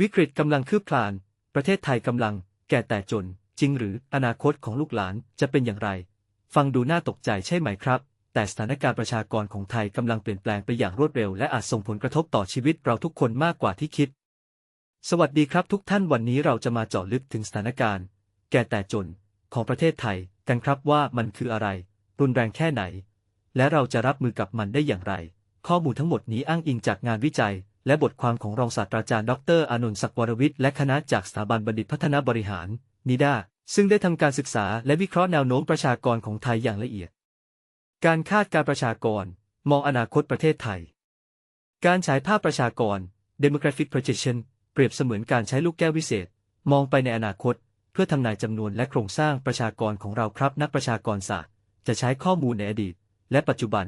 วิกฤตกำลังคืบคลาน ประเทศไทยกำลัง แก่แต่จน จริงหรืออนาคตของลูกหลานจะเป็นอย่างไร ฟังดูน่าตกใจใช่ไหมครับ แต่สถานการณ์ประชากรของไทยกำลังเปลี่ยนแปลงไปอย่างรวดเร็ว และอาจส่งผลกระทบต่อชีวิตเราทุกคนมากกว่าที่คิด สวัสดีครับทุกท่านวันนี้เราจะมาเจาะลึกถึงสถานการณ์ แก่แต่จน ของประเทศไทย กันครับว่ามันคืออะไร รุนแรงแค่ไหน และเราจะรับมือกับมันได้อย่างไร ข้อมูลทั้งหมดนี้อ้างอิงจากงานวิจัย และบทความของรองศาสตราจารย์ดรอานนท์ศักดิ์วรวิทย์และคณะจากสถาบันบัณฑิตพัฒนาบริหาร นิดา ซึ่งได้ทำการศึกษาและวิเคราะห์แนวโน้มประชากรของไทยอย่างละเอียด การคาดการประชากร มองอนาคตประเทศไทย การฉายภาพประชากร demographic projection เปรียบเสมือนการใช้ลูกแก้ววิเศษ มองไปในอนาคต เพื่อทำนายจำนวนและโครงสร้างประชากรของเราครับนักประชากรศาสตร์ จะใช้ข้อมูลในอดีต และปัจจุบัน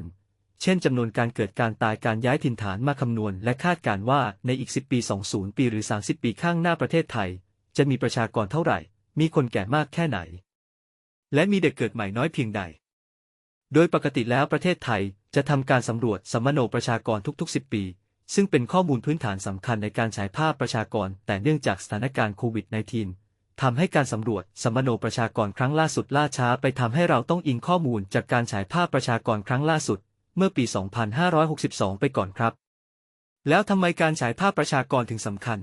เช่นจำนวนการเกิดการตายการย้ายถิ่นฐานมาคำนวณ และคาดการว่าในอีก 10 ปี 20 ปีหรือ 30 ปีข้างหน้าประเทศไทย จะมีประชากรเท่าไหร่ มีคนแก่มากแค่ไหน และมีเด็กเกิดใหม่น้อยเพียงใด โดยปกติแล้วประเทศไทยจะทำการสำรวจสัมโนประชากรทุกๆ 10 ปี ซึ่งเป็นข้อมูลพื้นฐานสำคัญในการฉายภาพประชากร แต่เนื่องจากสถานการณ์โควิด -19 ทำให้การสำรวจสัมโนประชากรครั้งล่าสุดล่าช้าไปทำให้เราต้องอิงข้อมูลจากการฉายภาพประชากรครั้งล่าสุด เมื่อปี 2562 ไปก่อนครับ แล้วทำไมการฉายภาพประชากรถึงสำคัญ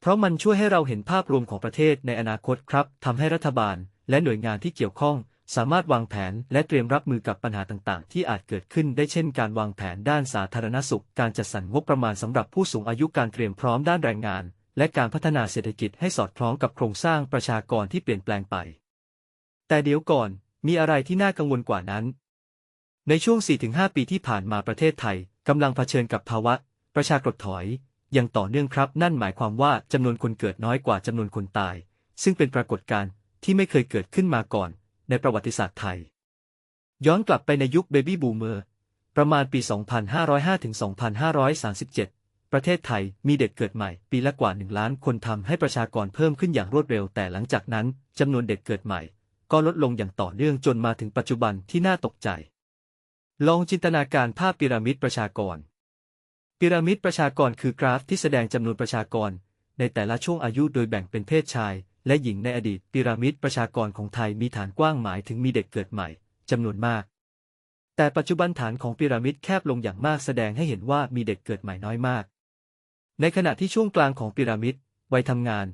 เพราะมันช่วยให้เราเห็นภาพรวมของประเทศในอนาคตครับทำให้รัฐบาล และหน่วยงานที่เกี่ยวข้อง สามารถวางแผนและเตรียมรับมือกับปัญหาต่างๆ ที่อาจเกิดขึ้นได้เช่น การวางแผนด้านสาธารณสุข การจัดสรรงบประมาณสำหรับผู้สูงอายุการเตรียมพร้อมด้านแรงงาน และการพัฒนาเศรษฐกิจให้สอดคล้องกับโครงสร้างประชากรที่เปลี่ยนแปลงไป แต่เดี๋ยวก่อนมีอะไรที่น่ากังวลกว่านั้น ในช่วง 4-5 ปีที่ผ่านมาประเทศไทยกำลังเผชิญกับภาวะ ประชากรถอย อย่างต่อเนื่องครับ นั่นหมายความว่าจำนวนคนเกิดน้อยกว่าจำนวนคนตาย ซึ่งเป็นปรากฏการณ์ที่ไม่เคยเกิดขึ้นมาก่อน ในประวัติศาสตร์ไทย ย้อนกลับไปในยุคเบบี้บูมเมอร์ประมาณปี 2505 ถึง 2537 ประเทศไทยมีเด็กเกิดใหม่ ปีละกว่า 1 ล้านคนทำให้ประชากรเพิ่มขึ้นอย่างรวดเร็ว แต่หลังจากนั้นจำนวนเด็กเกิดใหม่ ก็ลดลงอย่างต่อเนื่องจนมาถึงปัจจุบันที่น่าตกใจ ลองจินตนาการภาพพีระมิดประชากร พีระมิดประชากรคือกราฟที่แสดงจำนวนประชากร ในแต่ละช่วงอายุโดยแบ่งเป็นเพศชาย และหญิงในอดีตพีระมิดประชากรของไทยมีฐานกว้างหมายถึงมีเด็กเกิดใหม่จำนวนมาก แต่ปัจจุบันฐานของพีระมิดแคบลงอย่างมากแสดงให้เห็นว่ามีเด็กเกิดใหม่น้อยมาก ในขณะที่ช่วงกลางของพีระมิดวัยทำงาน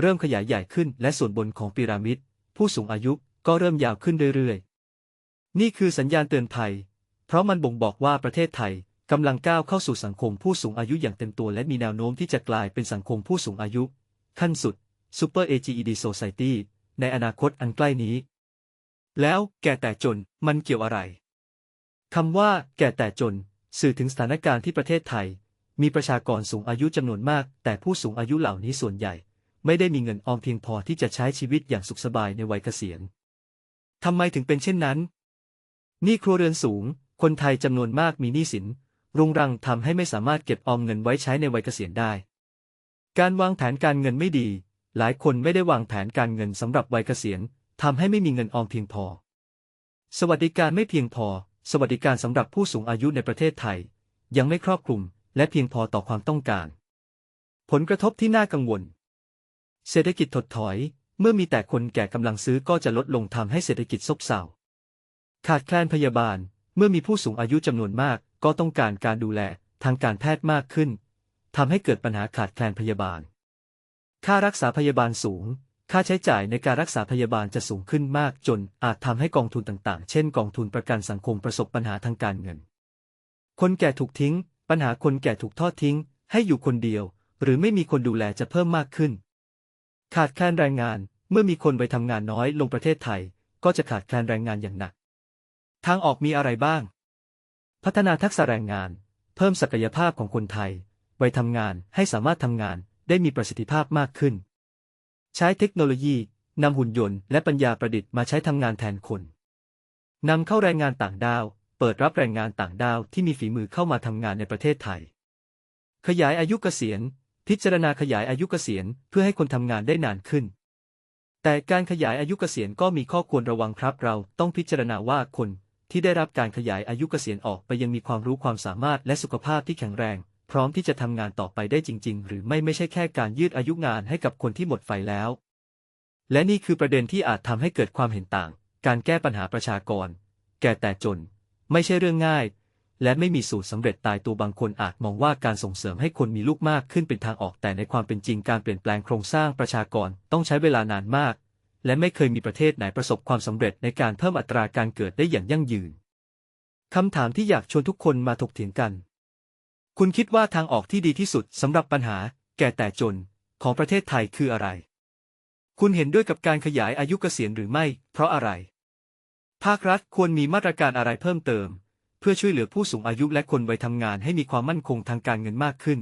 เริ่มขยายใหญ่ขึ้น และส่วนบนของพีระมิดผู้สูงอายุก็เริ่มยาวขึ้นเรื่อยๆ นี่คือสัญญาณเตือนภัย เพราะมันบ่งบอกว่าประเทศไทยกำลังก้าวเข้าสู่สังคมผู้สูงอายุอย่างเต็มตัวและมีแนวโน้มที่จะกลายเป็นสังคมผู้สูงอายุ ขั้นสุด Super AGED Society ในอนาคตอันใกล้นี้ แล้วแก่แต่จนมันเกี่ยวอะไรคำว่า แก่แต่จน สื่อถึงสถานการณ์ที่ประเทศไทย มีประชากรสูงอายุจำนวนมาก แต่ผู้สูงอายุเหล่านี้ส่วนใหญ่ ไม่ได้มีเงินออมเพียงพอที่จะใช้ชีวิตอย่างสุขสบายในวัยเกษียณทำไมถึงเป็นเช่นนั้น นี้ครัวเรือนสูง คนไทยจำนวนมากมีหนี้สิน รุงรังทำให้ไม่สามารถเก็บออมเงินไว้ใช้ในวัยเกษียณได้ การวางแผนการเงินไม่ดี หลายคนไม่ได้วางแผนการเงินสำหรับวัยเกษียณทำให้ไม่มีเงินออมเพียงพอ สวัสดิการไม่เพียงพอ สวัสดิการสำหรับผู้สูงอายุในประเทศไทย ยังไม่ครอบคลุม และเพียงพอต่อความต้องการ ผลกระทบที่น่ากังวล เศรษฐกิจถดถอย เมื่อมีแต่คนแก่กำลังซื้อก็จะลดลงทำให้เศรษฐกิจซบเซาขาดแคลนพยาบาล เมื่อมีผู้สูงอายุจำนวนมาก ก็ต้องการการดูแลทางการแพทย์มากขึ้นทำให้เกิดปัญหาขาดแคลนพยาบาล ค่ารักษาพยาบาลสูง ค่าใช้จ่ายในการรักษาพยาบาลจะสูงขึ้นมากจนอาจทำให้กองทุนต่างๆ เช่น กองทุนประกันสังคมประสบปัญหาทางการเงิน คนแก่ถูกทิ้ง ปัญหาคนแก่ถูกทอดทิ้ง ให้อยู่คนเดียว หรือไม่มีคนดูแลจะเพิ่มมากขึ้น ขาดแคลนแรงงาน เมื่อมีคนไปทำงานน้อยลงประเทศไทย ก็จะขาดแคลนแรงงานอย่างหนัก ทางออกมีอะไรบ้าง พัฒนาทักษะแรงงาน เพิ่มศักยภาพของคนไทยไวทำงานให้สามารถทำงานได้มีประสิทธิภาพมากขึ้น ใช้เทคโนโลยีนำหุ่นยนต์และปัญญาประดิษฐ์มาใช้ทำงานแทนคนนำเข้าแรงงานต่างด้าว เปิดรับแรงงานต่างด้าวที่มีฝีมือเข้ามาทำงานในประเทศไทย ขยายอายุเกษียณ พิจารณาขยายอายุเกษียณเพื่อให้คนทำงานได้นานขึ้น แต่การขยายอายุเกษียณก็มีข้อควรระวังครับ เราต้องพิจารณาว่าคน ที่ได้รับการขยายอายุเกษียณออกไปยังมีความรู้ความสามารถและสุขภาพที่แข็งแรง พร้อมที่จะทำงานต่อไปได้จริง ๆ หรือไม่ไม่ใช่แค่การยืดอายุงานให้กับคนที่หมดไฟแล้ว และนี่คือประเด็นที่อาจทำให้เกิดความเห็นต่าง การแก้ปัญหาประชากร แก่แต่จน ไม่ใช่เรื่องง่าย และไม่มีสูตรสำเร็จตายตัวบางคนอาจมองว่าการส่งเสริมให้คนมีลูกมากขึ้นเป็นทางออกแต่ในความเป็นจริงการเปลี่ยนแปลงโครงสร้างประชากรต้องใช้เวลานานมาก และไม่เคยมีประเทศไหนประสบความสำเร็จในการเพิ่มอัตราการเกิดได้อย่างยั่งยืนคำถามที่อยากชวนทุกคนมาถกเถียงกัน คุณคิดว่าทางออกที่ดีที่สุดสำหรับปัญหา แก่แต่จน ของประเทศไทยคืออะไร คุณเห็นด้วยกับการขยายอายุเกษียณหรือไม่ เพราะอะไร ภาครัฐควรมีมาตรการอะไรเพิ่มเติม เพื่อช่วยเหลือผู้สูงอายุและคนวัยทำงานให้มีความมั่นคงทางการเงินมากขึ้น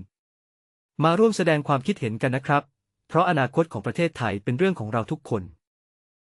มาร่วมแสดงความคิดเห็นกันนะครับ เพราะอนาคตของประเทศไทยเป็นเรื่องของเราทุกคน